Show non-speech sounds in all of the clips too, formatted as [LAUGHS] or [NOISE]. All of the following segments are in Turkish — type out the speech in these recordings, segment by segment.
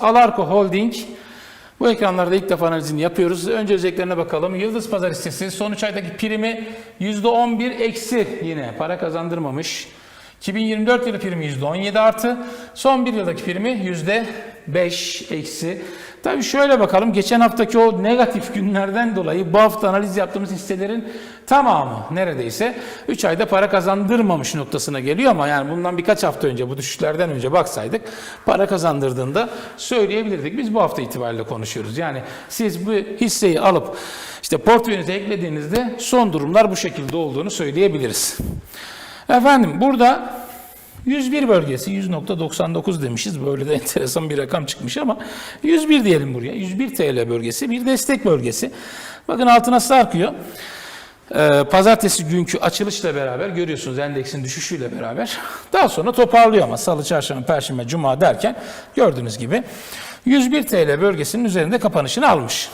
Alarko Holding. Bu ekranlarda ilk defa analizini yapıyoruz. Önce özelliklerine bakalım. Yıldız Pazar hissesi son 3 aydaki primi %11 eksi yine para kazandırmamış. 2024 yılı primi %17 artı. Son bir yıldaki primi %5 eksi. Tabii şöyle bakalım. Geçen haftaki o negatif günlerden dolayı bu hafta analiz yaptığımız hisselerin tamamı neredeyse 3 ayda para kazandırmamış noktasına geliyor ama yani bundan birkaç hafta önce bu düşüşlerden önce baksaydık para kazandırdığında söyleyebilirdik. Biz bu hafta itibariyle konuşuyoruz. Yani siz bu hisseyi alıp işte portföyünüze eklediğinizde son durumlar bu şekilde olduğunu söyleyebiliriz. Efendim burada 101 bölgesi 100.99 demişiz. Böyle de [LAUGHS] enteresan bir rakam çıkmış ama 101 diyelim buraya. 101 TL bölgesi bir destek bölgesi. Bakın altına sarkıyor. Ee, pazartesi günkü açılışla beraber görüyorsunuz endeksin düşüşüyle beraber. Daha sonra toparlıyor ama salı, çarşamba, perşembe, cuma derken gördüğünüz gibi 101 TL bölgesinin üzerinde kapanışını almış.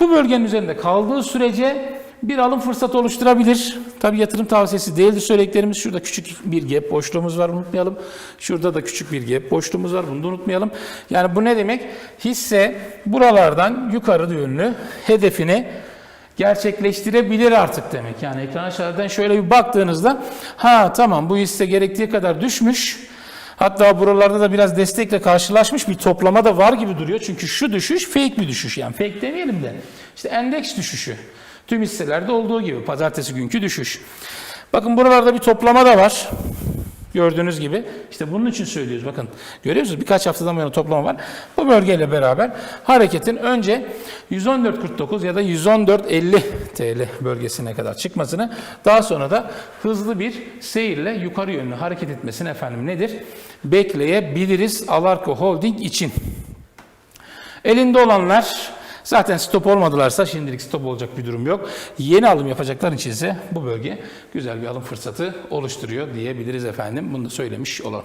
Bu bölgenin üzerinde kaldığı sürece bir alım fırsatı oluşturabilir. Tabi yatırım tavsiyesi değildi söylediklerimiz. Şurada küçük bir gap boşluğumuz var unutmayalım. Şurada da küçük bir gap boşluğumuz var bunu da unutmayalım. Yani bu ne demek? Hisse buralardan yukarı yönlü hedefini gerçekleştirebilir artık demek. Yani ekran aşağıdan şöyle bir baktığınızda ha tamam bu hisse gerektiği kadar düşmüş. Hatta buralarda da biraz destekle karşılaşmış bir toplama da var gibi duruyor. Çünkü şu düşüş fake bir düşüş yani fake demeyelim de işte endeks düşüşü. Tüm hisselerde olduğu gibi pazartesi günkü düşüş. Bakın buralarda bir toplama da var. Gördüğünüz gibi. işte bunun için söylüyoruz. Bakın görüyor musunuz? Birkaç haftadan bu yana toplama var. Bu bölgeyle beraber hareketin önce 114.49 ya da 114.50 TL bölgesine kadar çıkmasını daha sonra da hızlı bir seyirle yukarı yönlü hareket etmesini efendim nedir? Bekleyebiliriz Alarko Holding için. Elinde olanlar zaten stop olmadılarsa şimdilik stop olacak bir durum yok. Yeni alım yapacaklar için ise bu bölge güzel bir alım fırsatı oluşturuyor diyebiliriz efendim. Bunu da söylemiş olalım.